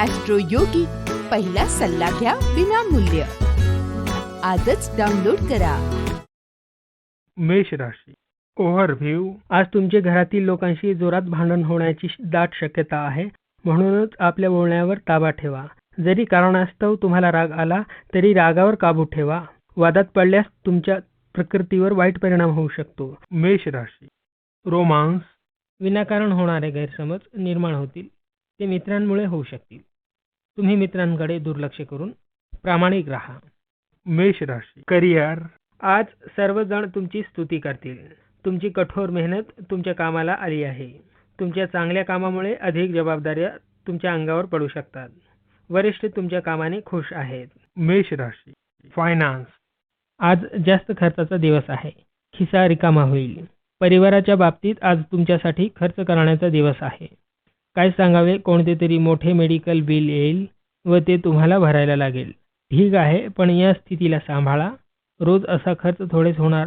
Austro योगी पहिला सल्ला घ्या विनामूल्य. आजच डाउनलोड करा. मेष राशी. ओव्हरव्ह्यू आज तुमच्या घरातील लोकांशी जोरात भांडण होण्याची दाट शक्यता आहे म्हणूनच आपल्या बोलण्यावर ताबा ठेवा. जरी कारणास्तव तुम्हाला राग आला तरी रागावर काबू ठेवा. वादात पडल्यास तुमच्या प्रकृतीवर वाईट परिणाम होऊ शकतो. मेष राशी. रोमांस. विनाकारण होणारे गैरसमज निर्माण होतील. ते मित्रांमुळे होऊ शकतील. तुम्ही मित्रांकडे दुर्लक्ष करून प्रामाणिक राहा. मेष राशी. करिअर. आज सर्वजण तुमची स्तुती करतील. तुमची कठोर मेहनत तुमच्या कामाला आली आहे. तुमच्या चांगल्या कामामुळे अधिक जबाबदाऱ्या तुमच्या अंगावर पडू शकतात. वरिष्ठ तुमच्या कामाने खुश आहेत. मेष राशी. फायनान्स आज जास्त खर्चाचा दिवस आहे. खिसा रिकामा होईल. परिवाराच्या बाबतीत आज तुमच्यासाठी खर्च करण्याचा दिवस आहे. काय सांगावे? कोणते तरी मोठे मेडिकल बिल येईल व ते तुम्हाला भरायला लागेल. ठीक आहे पण या स्थितीला सांभाळा. रोज असा खर्च थोडेच होणार.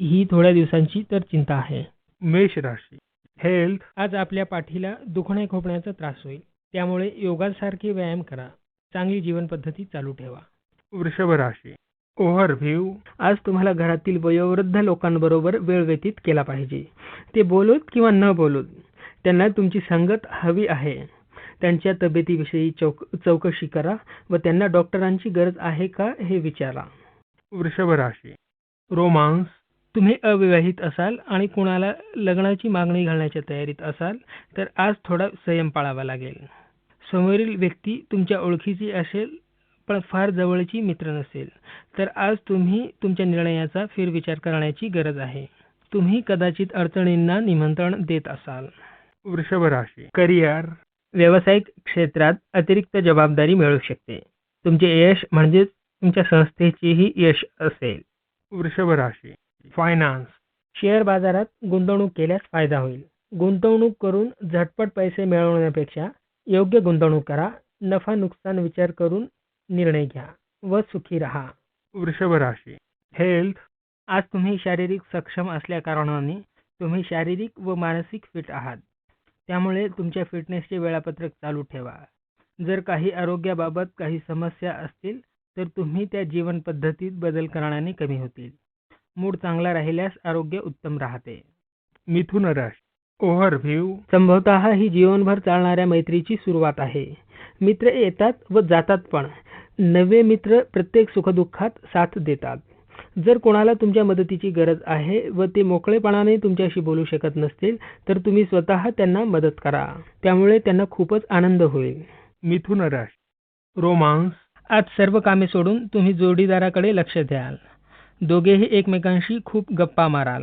ही थोड्या दिवसांची तर चिंता आहे. मेष राशी. हेल्थ आज आपल्या पाठीला दुखणे खोपण्याचा त्रास होईल. त्यामुळे योगासारखे व्यायाम करा. चांगली जीवन पद्धती चालू ठेवा. वृषभ राशी. ओव्हरव्ह्यू आज तुम्हाला घरातील वयोवृद्ध लोकांबरोबर वेळ व्यतीत केला पाहिजे. ते बोलूत किंवा न बोलूत त्यांना तुमची संगत हवी आहे. त्यांच्या तब्येतीविषयी चौक चौकशी करा व त्यांना डॉक्टरांची गरज आहे का हे विचारा. वृषभ राशी रोमांस तुम्ही अविवाहित असाल आणि कुणाला लग्नाची मागणी घालण्याच्या तयारीत असाल तर आज थोडा संयम पाळावा लागेल. समोरील व्यक्ती तुमच्या ओळखीची असेल पण फार जवळची मित्र नसेल तर आज तुम्ही तुमच्या निर्णयाचा फेरविचार करण्याची गरज आहे. तुम्ही कदाचित अडचणींना निमंत्रण देत असाल. वृषभ राशी करिअर व्यावसायिक क्षेत्रात अतिरिक्त जबाबदारी मिळू शकते. तुमचे यश म्हणजेच तुमच्या संस्थेचेही यश असेल. वृषभ राशी फायनान्स शेअर बाजारात गुंतवणूक केल्यास फायदा होईल. गुंतवणूक करून झटपट पैसे मिळवण्यापेक्षा योग्य गुंतवणूक करा. नफा नुकसान विचार करून निर्णय घ्या व सुखी राहा. वृषभ राशी हेल्थ आज तुम्ही शारीरिक सक्षम असल्या कारणाने तुम्ही शारीरिक व मानसिक फिट आहात. त्यामुळे तुमच्या फिटनेसचे वेळापत्रक चालू ठेवा. जर काही आरोग्याबाबत काही समस्या असतील तर तुम्ही त्या जीवन पद्धतीत बदल करण्याने कमी होतील. मूड चांगला राहिल्यास आरोग्य उत्तम राहते. मिथुन राशी ओव्हरव्ह्यू संभवतः ही जीवनभर चालणाऱ्या मैत्रीची सुरुवात आहे. मित्र येतात व जातात पण. नवे मित्र प्रत्येक सुखदुःखात साथ देतात. जर कोणाला तुमच्या मदतीची गरज आहे व ते मोकळेपणाने तुमच्याशी बोलू शकत नसतील तर तुम्ही स्वतः त्यांना मदत करा. त्यामुळे त्यांना खूपच आनंद होईल. मिथुन राशी रोमांस. आज सर्व कामे सोडून तुम्ही जोडीदाराकडे लक्ष द्याल. दोघेही एकमेकांशी खूप गप्पा माराल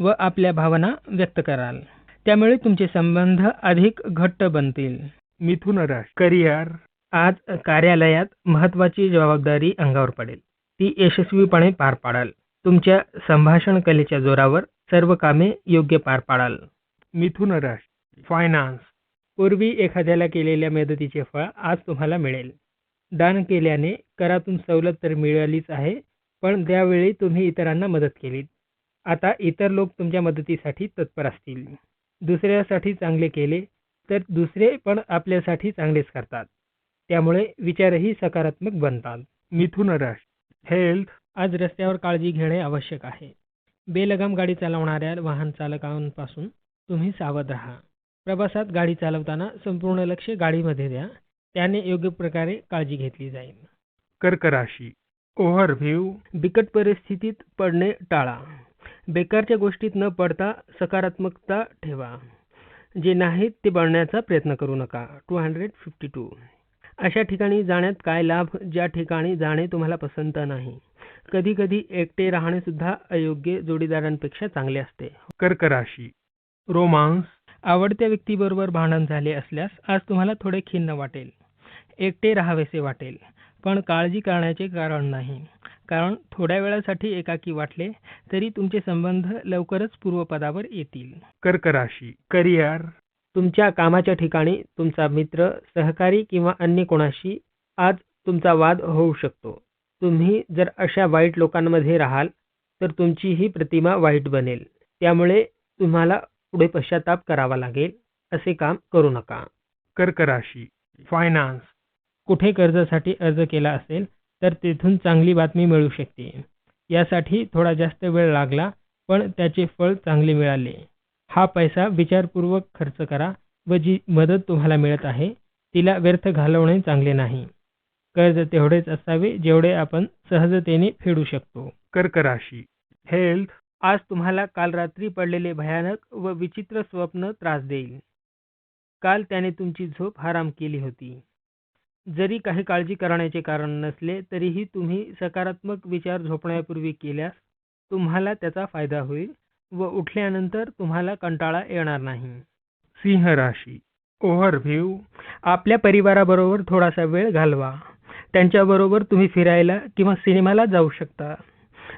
व आपल्या भावना व्यक्त कराल. त्यामुळे तुमचे संबंध अधिक घट्ट बनतील. मिथुन राशी करिअर आज कार्यालयात महत्वाची जबाबदारी अंगावर पडेल. ती यशस्वीपणे पार पाडाल. तुमच्या संभाषण कलेच्या जोरावर सर्व कामे योग्य पार पाडाल. मिथुन राशी फायनान्स पूर्वी एखाद्याला केलेल्या मदतीचे फळ आज तुम्हाला मिळेल. दान केल्याने करातून सवलत तर मिळालीच आहे पण त्यावेळी तुम्ही इतरांना मदत केलीत. आता इतर लोक तुमच्या मदतीसाठी तत्पर असतील. दुसऱ्यासाठी चांगले केले तर दुसरे पण आपल्यासाठी चांगलेच करतात. त्यामुळे विचारही सकारात्मक बनतात. मिथुन राशी हेल्थ आज रस्त्यावर काळजी घेणे आवश्यक आहे. बेलगाम गाडी चालवणाऱ्या वाहन चालकांपासून तुम्ही सावध राहा. प्रवासात गाडी चालवताना संपूर्ण लक्ष गाडीमध्ये द्या. त्याने योग्य प्रकारे काळजी घेतली जाईल. कर्क राशी ओव्हरव्ह्यू. बिकट परिस्थितीत पडणे टाळा. बेकारच्या गोष्टीत न पडता सकारात्मकता ठेवा. जे नाहीत ते बनण्याचा प्रयत्न करू नका. टू हंड्रेड फिफ्टी टू अशा ठिकाणी जाण्यात काय लाभ ज्या ठिकाणी जाणे तुम्हाला पसंत नाही. कधी कधी एकटे राहणे सुद्धा अयोग्य जोडीदारांपेक्षा चांगले असते. कर्क राशी रोमांस. आवडत्या व्यक्तीबरोबर भांडण झाले असल्यास आज तुम्हाला थोडे खिन्न वाटेल. एकटे राहावेसे वाटेल पण काळजी करण्याचे कारण नाही. कारण थोड्या वेळासाठी एकाकी वाटले तरी तुमचे संबंध लवकरच पूर्वपदावर येतील. कर्क राशी करिअर. तुमच्या कामाच्या ठिकाणी तुमचा मित्र सहकारी किंवा अन्य कोणाशी आज तुमचा वाद होऊ शकतो. तुम्ही जर अशा वाईट लोकांमध्ये राहाल तर तुमची ही प्रतिमा वाईट बनेल. त्यामुळे तुम्हाला पुढे पश्चाताप करावा लागेल. असे काम करू नका. कर्क राशी फायनान्स कुठे कर्जासाठी अर्ज केला असेल तर तेथून चांगली बातमी मिळू शकते. यासाठी थोडा जास्त वेळ लागला पण त्याचे फळ चांगले मिळाले. हा पैसा विचारपूर्वक खर्च करा व जी मदत तुम्हाला मिळत आहे तिला व्यर्थ घालवणे चांगले नाही. कर्ज तेवढेच असावे जेवढे आपण सहजतेने फेडू शकतो. कर्क राशी हेल्थ आज तुम्हाला काल रात्री पडलेले भयानक व विचित्र स्वप्न त्रास देईल. काल त्याने तुमची झोप हराम केली होती. जरी काही काळजी करण्याचे कारण नसले तरीही तुम्ही सकारात्मक विचार झोपण्यापूर्वी केल्यास तुम्हाला त्याचा फायदा होईल. व उठल्यानंतर तुम्हाला कंटाळा येणार नाही. सिंह राशी. ओव्हरव्ह्यू आपल्या परिवाराबरोबर थोडासा वेळ घालवा. त्यांच्याबरोबर तुम्ही फिरायला किंवा सिनेमाला जाऊ शकता.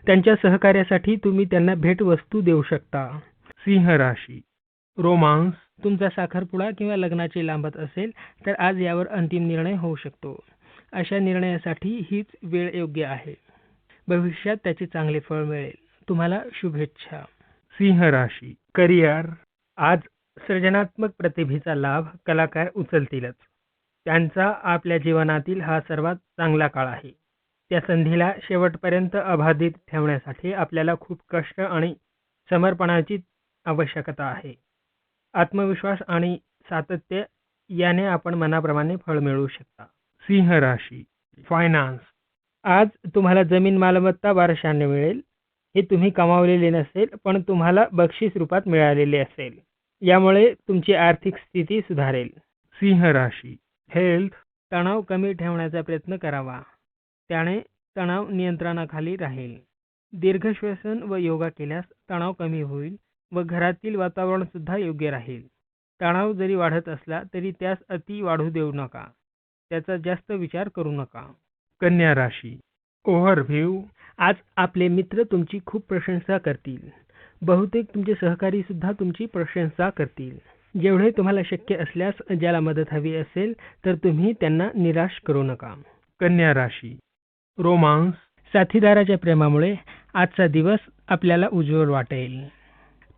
त्यांच्या सहकार्यासाठी तुम्ही त्यांना भेटवस्तू देऊ शकता. सिंह राशी. रोमांस. तुमचा साखरपुडा किंवा लग्नाची लांबत असेल तर आज यावर अंतिम निर्णय होऊ शकतो. अशा निर्णयासाठी हीच वेळ योग्य आहे. भविष्यात त्याचे चांगले फळ मिळेल. तुम्हाला शुभेच्छा. सिंह राशी करिअर. आज सृजनात्मक प्रतिभेचा लाभ कलाकार उचलतीलच. त्यांचा आपल्या जीवनातील हा सर्वात चांगला काळ आहे. त्या संधीला शेवटपर्यंत अबाधित ठेवण्यासाठी आपल्याला खूप कष्ट आणि समर्पणाची आवश्यकता आहे. आत्मविश्वास आणि सातत्य याने आपण मनाप्रमाणे फळ मिळवू शकता. सिंह राशी फायनान्स आज तुम्हाला जमीन मालमत्ता वारशाने मिळेल. हे तुम्ही कमावलेले नसेल पण तुम्हाला बक्षीस रूपात मिळालेले असेल. यामुळे तुमची आर्थिक स्थिती सुधारेल. सिंह राशी. हेल्थ तणाव कमी ठेवण्याचा प्रयत्न करावा. त्याने तणाव नियंत्रणाखाली राहील. दीर्घश्वसन व योगा केल्यास तणाव कमी होईल व घरातील वातावरण सुद्धा योग्य राहील. तणाव जरी वाढत असला तरी त्यास अति वाढू देऊ नका. त्याचा जास्त विचार करू नका. कन्या राशी. ओव्हरव्ह्यू. आज आपले मित्र तुमची खूप प्रशंसा करतील. बहुतेक तुमचे सहकारी सुद्धा तुमची प्रशंसा करतील. जेवढे तुम्हाला शक्य असल्यास ज्याला मदत हवी असेल तर तुम्ही त्यांना निराश करू नका. कन्या राशी. रोमांस. साथीदाराच्या प्रेमामुळे आजचा दिवस आपल्याला उज्ज्वल वाटेल.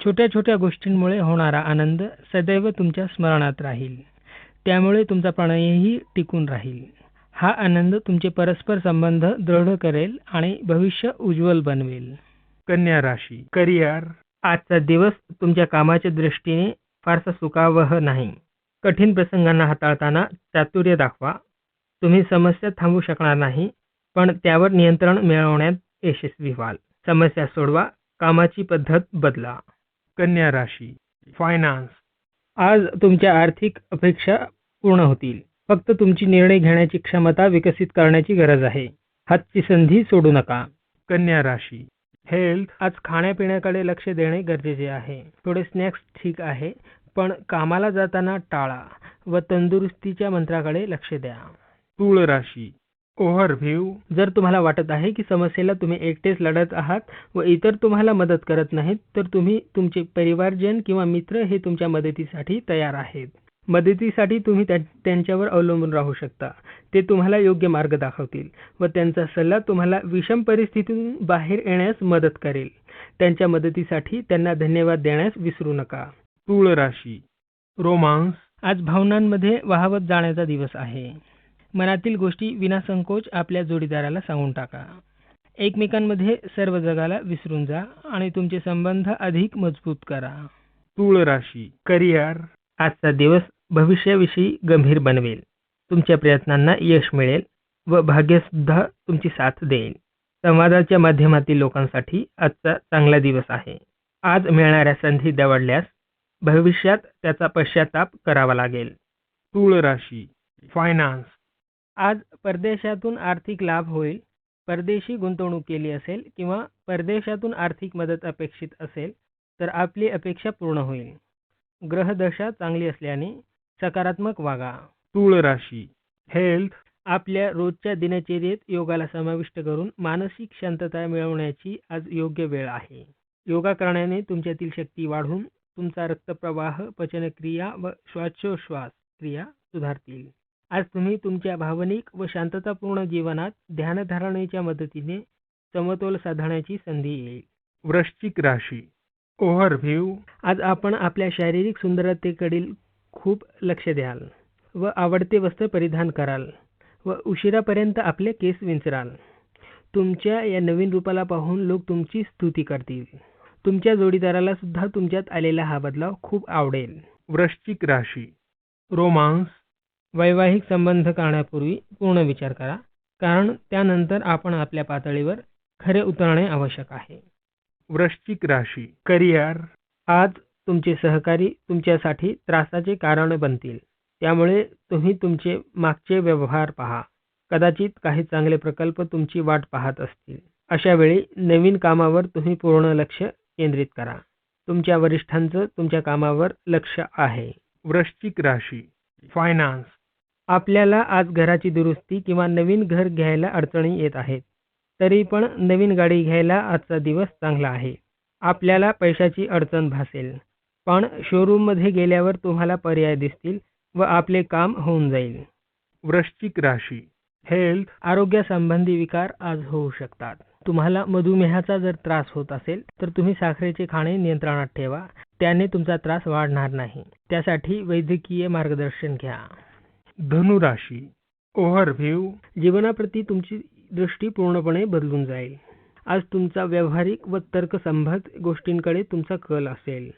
छोट्या छोट्या गोष्टींमुळे होणारा आनंद सदैव तुमच्या स्मरणात राहील. त्यामुळे तुमचा प्रणयही टिकून राहील. हा आनंद तुमचे परस्पर संबंध दृढ करेल आणि भविष्य उज्ज्वल बनवेल. कन्या राशी करिअर. आजचा दिवस तुमच्या कामाच्या दृष्टीने फारसा सुखावह नाही. कठीण प्रसंगांना हाताळताना चातुर्य दाखवा. तुम्ही समस्या थांबवू शकणार नाही पण त्यावर नियंत्रण मिळवण्यात यशस्वी व्हाल. समस्या सोडवा कामाची पद्धत बदला. कन्या राशी फायनान्स आज तुमच्या आर्थिक अपेक्षा पूर्ण होतील. फक्त तुमची निर्णय घेण्याची क्षमता विकसित करण्याची गरज आहे. हातची संधी सोडू नका. कन्या राशी. हेल्थ आज खाण्यापिण्याकडे लक्ष देणे गरजेचे आहे. थोडे स्नॅक्स ठीक आहे पण कामाला जाताना टाळा व तंदुरुस्तीच्या मंत्राकडे लक्ष द्या. तुळ राशी. ओव्हरव्ह्यू जर तुम्हाला वाटत आहे की समस्येला तुम्ही एकटेच लढत आहात व इतर तुम्हाला मदत करत नाहीत तर तुम्ही तुमचे परिवारजन किंवा मित्र हे तुमच्या मदतीसाठी तयार आहेत. मदतीसाठी तुम्ही त्या त्यांच्यावर अवलंबून राहू शकता. ते तुम्हाला योग्य मार्ग दाखवतील व त्यांचा सल्ला तुम्हाला विषम परिस्थितीतून बाहेर येण्यास मदत करेल. त्यांच्या मदतीसाठी त्यांना धन्यवाद देण्यास विसरू नका. तूळ राशी. रोमांस. आज भावनांमध्ये वाहवत जाण्याचा दिवस आहे. मनातील गोष्टी विनासंकोच आपल्या जोडीदाराला सांगून टाका. एकमेकांमध्ये सर्व जगाला विसरून जा आणि तुमचे संबंध अधिक मजबूत करा. तूळ राशी. करिअर. आजचा दिवस भविष्याविषयी गंभीर बनवेल. तुमच्या प्रयत्नांना यश मिळेल व भाग्यसुद्धा तुमची साथ देईल. संवादाच्या माध्यमातील लोकांसाठी आजचा चांगला दिवस आहे. आज मिळणाऱ्या संधी दवडल्यास भविष्यात त्याचा पश्चाताप करावा लागेल. तूळ राशी फायनान्स आज परदेशातून आर्थिक लाभ होईल. परदेशी गुंतवणूक केली असेल किंवा परदेशातून आर्थिक मदत अपेक्षित असेल तर आपली अपेक्षा पूर्ण होईल. ग्रहदशा चांगली असल्याने सकारात्मक वागा. तूळ राशी. हेल्थ आपल्या रोजच्या दिनचर्येत योगाला समाविष्ट करून मानसिक शांतता मिळवण्याची आज योग्य वेळ आहे. योगा करण्याने तुमच्यातील शक्ती वाढून तुमचा रक्तप्रवाह पचनक्रिया व श्वासोश्वास क्रिया सुधारतील. आज तुम्ही तुमच्या भावनिक व शांततापूर्ण जीवनात ध्यानधारणेच्या मदतीने समतोल साधण्याची संधी येईल. वृश्चिक राशी. ओव्हरव्ह्यू आज आपण आपल्या शारीरिक सुंदरतेकडील खूप लक्ष द्याल व आवडते वस्त्र परिधान कराल व उशिरापर्यंत आपले केस विंचराल. तुमच्या या नवीन रूपाला पाहून लोक तुमची स्तुती करतील. तुमच्या जोडीदाराला सुद्धा तुमच्यात आलेला हा बदलाव खूप आवडेल. वृश्चिक राशी. रोमांस. वैवाहिक संबंध करण्यापूर्वी पूर्ण विचार करा. कारण त्यानंतर आपण आपल्या पातळीवर खरे उतरणे आवश्यक आहे. वृश्चिक राशी. करिअर. आज तुमचे सहकारी तुमच्यासाठी त्रासाचे कारण बनतील. त्यामुळे तुम्ही तुमचे मागचे व्यवहार पहा. कदाचित काही चांगले प्रकल्प तुमची वाट पाहत असतील. अशा वेळी नवीन कामावर तुम्ही पूर्ण लक्ष केंद्रित करा. तुमच्या वरिष्ठांचं तुमच्या कामावर लक्ष आहे. वृश्चिक राशी फायनान्स आपल्याला आज घराची दुरुस्ती किंवा नवीन घर घ्यायला अडचणी येत आहेत. तरी पण नवीन गाडी घ्यायला आजचा दिवस चांगला आहे. आपल्याला पैशाची अडचण भासेल. पण शोरूममध्ये गेल्यावर तुम्हाला पर्याय दिसतील व आपले काम होऊन जाईल. वृश्चिक राशी. हेल्थ आरोग्यासंबंधी विकार आज होऊ शकतात. तुम्हाला मधुमेहाचा जर त्रास होत असेल तर तुम्ही साखरेचे खाणे नियंत्रणात ठेवा. त्याने तुमचा त्रास वाढणार नाही. त्यासाठी वैद्यकीय मार्गदर्शन घ्या. धनु राशी ओव्हरव्ह्यू. जीवनाप्रती तुमची दृष्टी पूर्णपणे बदलून जाईल. आज तुमचा व्यावहारिक व तर्कसंबद्ध गोष्टींकडे तुमचा कल असेल.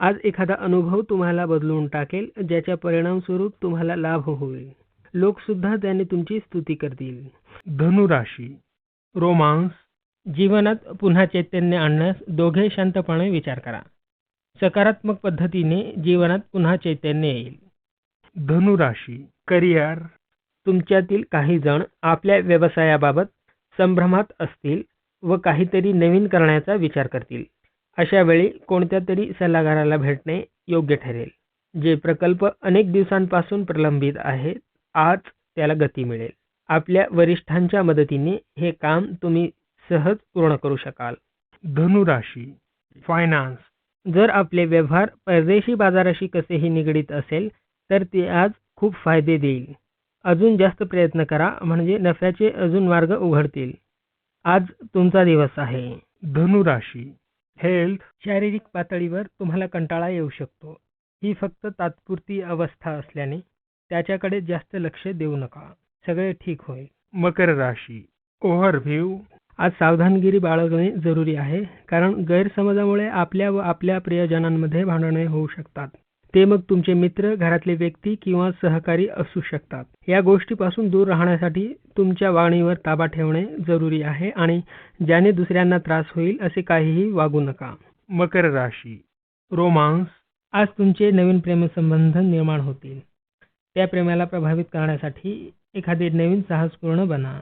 आज एखादा अनुभव तुम्हाला बदलून टाकेल ज्याच्या परिणामस्वरूप तुम्हाला लाभ होईल. लोक सुद्धा त्याने तुमची स्तुती करतील. धनु राशी रोमांस जीवनात पुन्हा चैतन्य आणण्यास दोघे शांतपणे विचार करा. सकारात्मक पद्धतीने जीवनात पुन्हा चैतन्य येईल. धनु राशी करिअर तुमच्यातील काही जण आपल्या व्यवसायाबाबत संभ्रमात असतील व काहीतरी नवीन करण्याचा विचार करतील. अशा वेळी कोणत्या तरी सल्लागाराला भेटणे योग्य ठरेल. जे प्रकल्प अनेक दिवसांपासून प्रलंबित आहेत आज त्याला गती मिळेल. आपल्या वरिष्ठांच्या मदतीने हे काम तुम्ही सहज पूर्ण करू शकाल. धनु राशी फायनान्स जर आपले व्यवहार परदेशी बाजाराशी कसेही निगडीत असेल तर ते आज खूप फायदे देईल. अजून जास्त प्रयत्न करा म्हणजे नफ्याचे अजून मार्ग उघडतील. आज तुमचा दिवस आहे. धनु राशी हेल्थ शारीरिक पातळीवर तुम्हाला कंटाळा येऊ शकतो. ही फक्त तात्पुरती अवस्था असल्याने त्याच्याकडे जास्त लक्ष देऊ नका. सगळे ठीक होईल. मकर राशी. ओव्हरव्ह्यू. आज सावधानगिरी बाळगणे जरुरी आहे कारण गैरसमजामुळे आपल्या व आपल्या प्रियजनांमध्ये भांडणे होऊ शकतात. ते मग तुमचे मित्र घरातले व्यक्ती किंवा सहकारी असू शकतात. या गोष्टीपासून दूर राहण्यासाठी तुमच्या वागणीवर ताबा ठेवणे जरुरी आहे आणि ज्याने दुसऱ्यांना त्रास होईल असे काहीही वागू नका. मकर राशी रोमांस. आज तुमचे नवीन प्रेमसंबंध निर्माण होतील. त्या प्रेमाला प्रभावित करण्यासाठी एखादे नवीन साहसपूर्ण बना.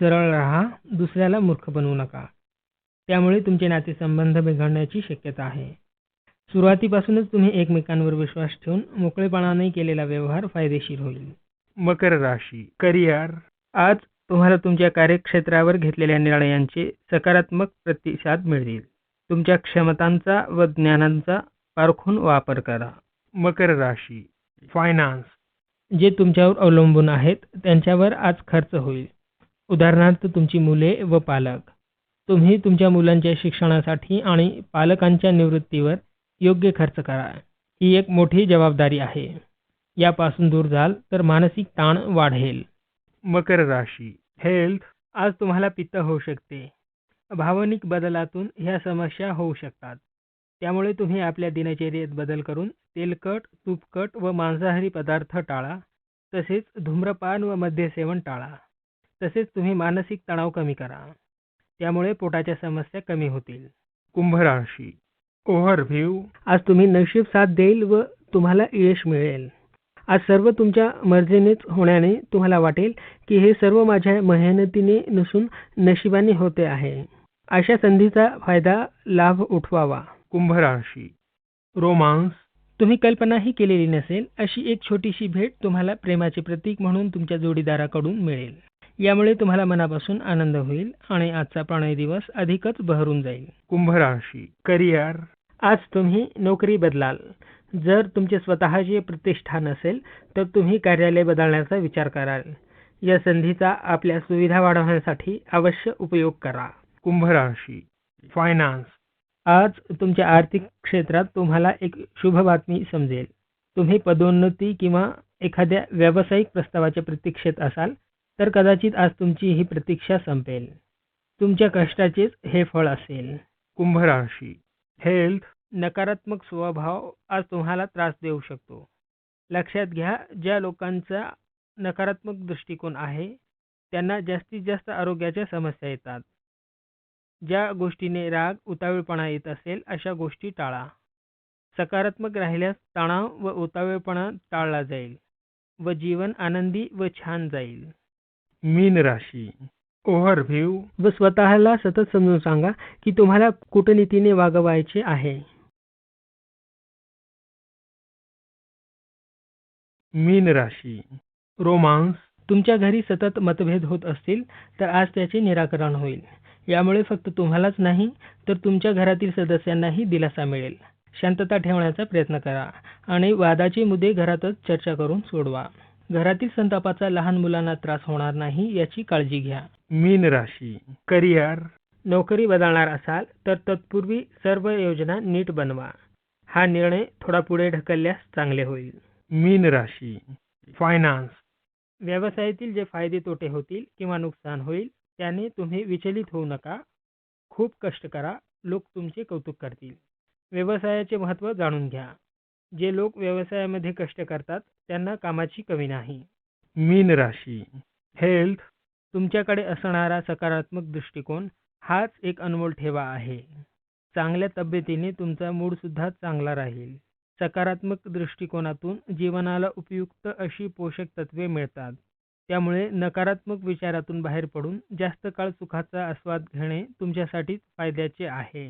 सरळ राहा दुसऱ्याला मूर्ख बनवू नका. त्यामुळे तुमचे नातेसंबंध बिघडण्याची शक्यता आहे. सुरुवातीपासूनच तुम्ही एकमेकांवर विश्वास ठेवून मोकळेपणाने केलेला व्यवहार फायदेशीर होईल. मकर राशी करिअर. आज तुम्हाला तुमच्या कार्यक्षेत्रावर घेतलेल्या निर्णयांचे सकारात्मक प्रतिसाद मिळतील. तुमच्या क्षमतांचा व ज्ञानांचा पारखून वापर करा. मकर राशी फायनान्स जे तुमच्यावर अवलंबून आहेत त्यांच्यावर आज खर्च होईल. उदाहरणार्थ तुमची मुले व पालक. तुम्ही तुमच्या मुलांच्या शिक्षणासाठी आणि पालकांच्या निवृत्तीवर योग्य खर्च करा. ही एक मोठी जबाबदारी आहे. यापासून दूर जाल तर मानसिक ताण वाढेल. मकर राशी. हेल्थ आज तुम्हाला पित्त होऊ शकते. भावनिक बदलातून ह्या समस्या होऊ शकतात. त्यामुळे तुम्ही आपल्या दिनचर्येत बदल करून तेलकट तूपकट व मांसाहारी पदार्थ टाळा. तसेच धूम्रपान व मद्यसेवन टाळा. तसेच तुम्ही मानसिक तणाव कमी करा. त्यामुळे पोटाच्या समस्या कमी होतील. कुंभ राशी. ओव्हरव्ह्यू. आज तुम्ही नशीब साथ देईल व तुम्हाला यश मिळेल. आज सर्व तुमच्या मर्जीनेच होण्याने तुम्हाला वाटेल की हे सर्व माझ्या मेहनतीने नसून नशिबाने होते आहे. अशा संधीचा फायदा लाभ उठवावा. कुंभ राशी. रोमांस. तुम्ही कल्पनाही केलेली नसेल अशी एक छोटीशी भेट तुम्हाला प्रेमाचे प्रतीक म्हणून तुमच्या जोडीदाराकडून मिळेल. यामुळे तुम्हाला मनापासून आनंद होईल आणि आजचा प्रणय दिवस अधिकच बहरून जाईल. कुंभ राशी करिअर. आज तुम्ही नोकरी बदलाल. जर तुमचे स्वतःचे प्रतिष्ठान असेल तर तुम्ही कार्यालय बदलण्याचा विचार कराल. या संधीचा आपल्या सुविधा वाढवण्यासाठी अवश्य उपयोग करा. कुंभ राशी फायनान्स आज तुमच्या आर्थिक क्षेत्रात तुम्हाला एक शुभ बातमी समजेल. तुम्ही पदोन्नती किंवा एखाद्या व्यावसायिक प्रस्तावाच्या प्रतीक्षेत असाल तर कदाचित आज तुमची ही प्रतीक्षा संपेल. तुमच्या कष्टाचेच हे फळ असेल. कुंभ राशी. हेल्थ नकारात्मक स्वभाव आज तुम्हाला त्रास देऊ शकतो. लक्षात घ्या ज्या लोकांचा नकारात्मक दृष्टिकोन आहे त्यांना जास्तीत जास्त आरोग्याच्या समस्या येतात. ज्या गोष्टीने राग उतावीळपणा येत असेल अशा गोष्टी टाळा. सकारात्मक राहिल्यास तणाव व उतावीळपणा टाळला जाईल व जीवन आनंदी व छान जाईल. मीन राशी. ओव्हरव्ह्यू व स्वतःला सतत समजून सांगा की तुम्हाला कूटनीतीने वागवायचे आहे. मीन राशी. रोमांस. तुमच्या घरी सतत मतभेद होत असतील तर आज त्याचे निराकरण होईल. यामुळे फक्त तुम्हालाच नाही तर तुमच्या घरातील सदस्यांनाही दिलासा मिळेल. शांतता ठेवण्याचा प्रयत्न करा आणि वादाचे मुद्दे घरातच चर्चा करून सोडवा. घरातील संतापाचा लहान मुलांना त्रास होणार नाही याची काळजी घ्या. मीन राशी करिअर. नोकरी बदलणार असाल तर तत्पूर्वी सर्व योजना नीट बनवा. हा निर्णय थोडा पुढे ढकलल्यास चांगले होईल. मीन राशी फायनान्स व्यवसायातील जे फायदे तोटे होतील किंवा नुकसान होईल त्याने तुम्ही विचलित होऊ नका. खूप कष्ट करा लोक तुमचे कौतुक करतील. व्यवसायाचे महत्त्व जाणून घ्या. जे लोक व्यवसायामध्ये कष्ट करतात त्यांना कामाची कमी नाही. मीन राशी. हेल्थ तुमच्याकडे असणारा सकारात्मक दृष्टिकोन हाच एक अनमोल ठेवा आहे. चांगल्या तब्येतीने तुमचा मूड सुद्धा चांगला राहील. सकारात्मक दृष्टिकोनातून जीवनाला उपयुक्त अशी पोषक तत्वे मिळतात. त्यामुळे नकारात्मक विचारातून बाहेर पडून जास्त काळ सुखाचा आस्वाद घेणे तुमच्यासाठी फायद्याचे आहे.